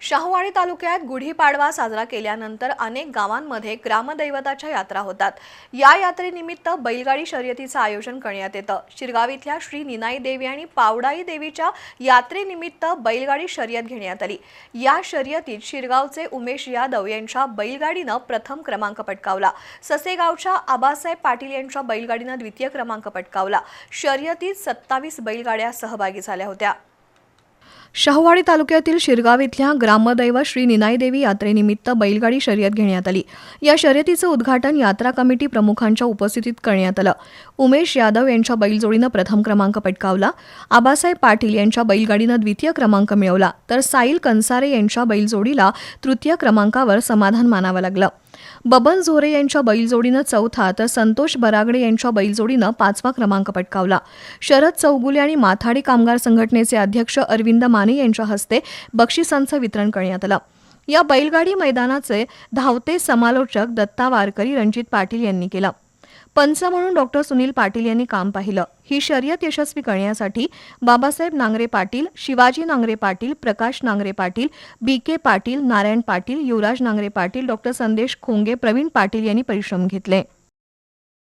शाहूवाडी तालुक्यात गुढीपाडवा साजरा केल्यानंतर अनेक गावांमध्ये ग्रामदैवताच्या यात्रा होतात. या यात्रेनिमित्त बैलगाडी शर्यतीचं आयोजन करण्यात येतं. शिरगाव इथल्या श्री निनाई देवी आणि पावडाई देवीच्या यात्रेनिमित्त बैलगाडी शर्यत घेण्यात आली. या शर्यतीत शिरगावचे उमेश यादव यांच्या बैलगाडीनं प्रथम क्रमांक पटकावला. ससेगावच्या आबासाहेब पाटील यांच्या बैलगाडीनं द्वितीय क्रमांक पटकावला. शर्यतीत सत्तावीस बैलगाड्या सहभागी झाल्या होत्या. शाहूवाडी तालुक्यातील शिरगाव इथल्या ग्रामदैव श्री निनाईदेवी यात्रेनिमित्त बैलगाडी शर्यत घेण्यात आली. या शर्यतीचं उद्घाटन यात्रा कमिटी प्रमुखांच्या उपस्थितीत करण्यात आलं. उमेश यादव यांच्या बैलजोडीनं प्रथम क्रमांक पटकावला. आबासाहेब पाटील यांच्या बैलगाडीनं द्वितीय क्रमांक मिळवला. तर साईल कंसारे यांच्या बैलजोडीला तृतीय क्रमांकावर समाधान मानावं लागलं. बबन झोरे यांच्या बैलजोडीनं चौथा तर संतोष बरागडे यांच्या बैलजोडीनं पाचवा क्रमांक पटकावला. शरद चौगुले आणि माथाडी कामगार संघटनेचे अध्यक्ष अरविंद माने यांच्या हस्ते बक्षिसांचं वितरण करण्यात आलं. या बैलगाडी मैदानाचे धावते समालोचक दत्ता वारकरी रणजित पाटील यांनी केलं. पंच म्हणून डॉक्टर सुनील पाटील यांनी काम पाहिलं. ही शर्यत यशस्वी करण्यासाठी Babasaheb Nangare Patil Shivaji Nangare Patil Prakash Nangare Patil B K Patil Narayan Patil Yuvraj Nangare Patil doctor Sandesh Khonge Pravin Patil यांनी परिश्रम घेतले.